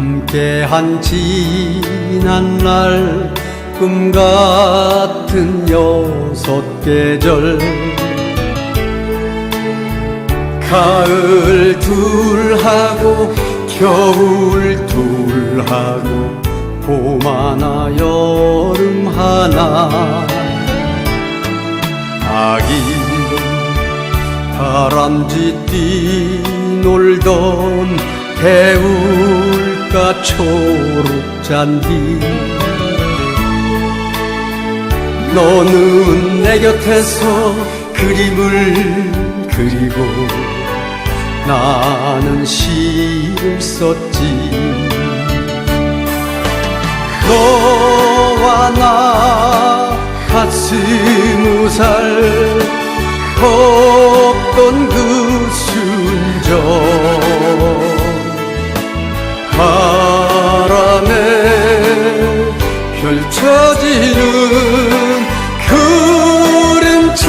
함께한 지난 날 꿈 같은 여섯 계절. 가을 둘하고 겨울 둘하고 봄 하나 여름 하나. 아기 다람쥐 뛰놀던 개울 가 초록잔디. 너는 내 곁에서 그림을 그리고 나는 시를 썼지. 너와 나 가슴 살 걷던 펼쳐지는 그림책같이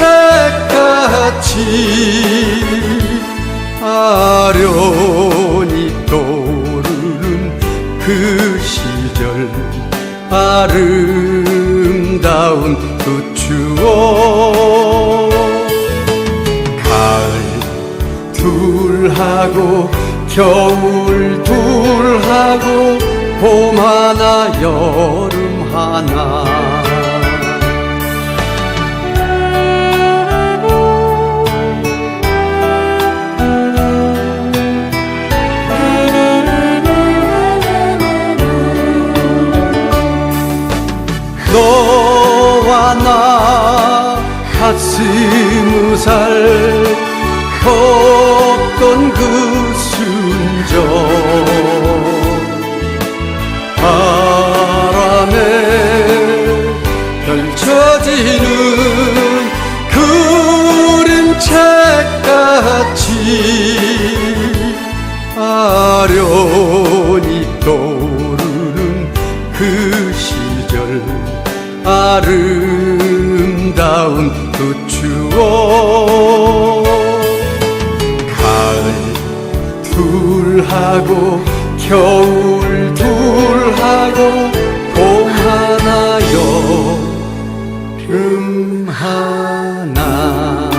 아련히 떠오르는 그 시절 아름다운 그 추억. 가을 둘하고 겨울 둘하고 봄 하나 여름 가슴 살 걷던 그 순정. 바람에 펼쳐지는 그림책같이 아련히 떠오르는 그 시절 아름다운 그 추억 가을 둘하고 겨울 둘하고 봄 하나 여름 하나